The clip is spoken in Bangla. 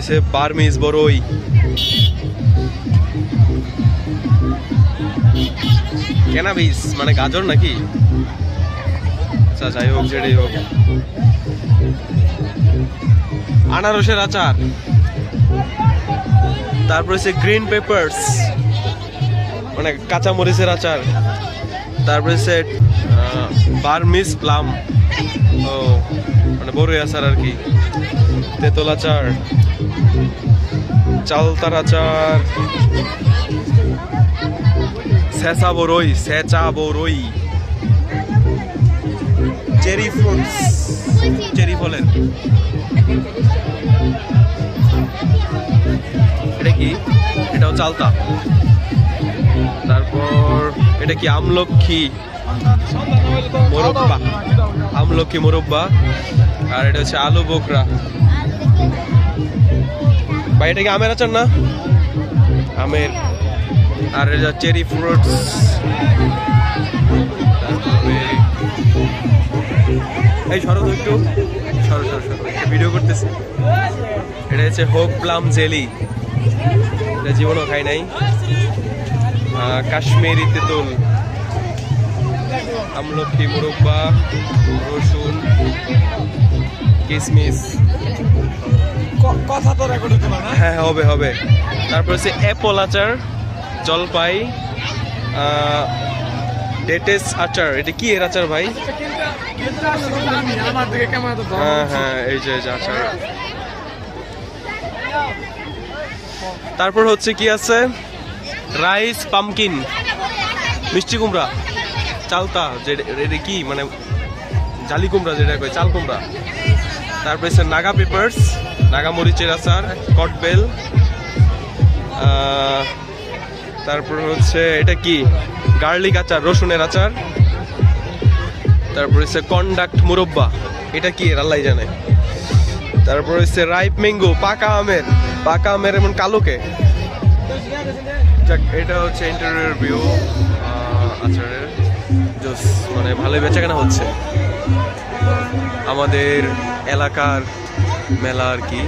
এসে বার্মিজ বড়ই ক্যানাবিস মানে গাজর নাকি? আচ্ছা যাই হোক, যেটাই হোক। আনারসের আচার। তারপর হচ্ছে গ্রিন পেপার্স মানে কাঁচা মরিচের আচার। তারপরে হচ্ছে বার্মিস প্লাম ও। বড়ই আচার আর কি। তেঁতুল আচার চালতার আচার সেসা বড়ই সেচা বড়ই চেরি ফ্রুটস চেরি ফলের। এটা কি? এটাও চালতা। তারপর এটা কি আমলক্ষী। মোরব্বা। আমলক্ষী মোরব্বা। আর এটা হচ্ছে আলু বোকরা। বা এটা কি আমের আচার না? আমের। আর এটা চেরি ফ্রুটস। এই সরো একটু। সরো সরো সরো ভিডিও করতেছি। এটা হচ্ছে হোক প্লাম জেলি। এটা জীবনও খাই নাই। কাশ্মীরি তেঁতুল। আমলকি, মুরব্বা, রসুন। কিসমিস। কথা তো রেকর্ড হতো না। হ্যাঁ হবে হবে। তারপর হচ্ছে অ্যাপল আচার জলপাই ডেটেস আচার। এটা কি এর আচার ভাই? এত হ্যাঁ হ্যাঁ এই যে এই যে আচার। তারপর হচ্ছে কি আছে? রাইস পামকিন মিষ্টি কুমড়া চালতা যে এটা কি? মানে জালি কুমড়া যেটা কয় চাল কুমড়া। তারপরে হচ্ছে নাগা পেপার্স, নাগা মরিচের আচার, কটবেল তারপর হচ্ছে এটা কি? গার্লিক আচার, রসুনের আচার, তারপর হচ্ছে কন্ডাক্ট মুরব্বা। এটা কি? আল্লাহ জানে। তারপর হচ্ছে রাইপ ম্যাঙ্গো পাকা আমের। পাকা আমের এমন কালোকে। যাক, এটা হচ্ছে ইন্টারভিউ আচারের। জোস মানে ভালোই বেচাকেনা হচ্ছে। আমাদের এলাকার মেলা আর কি?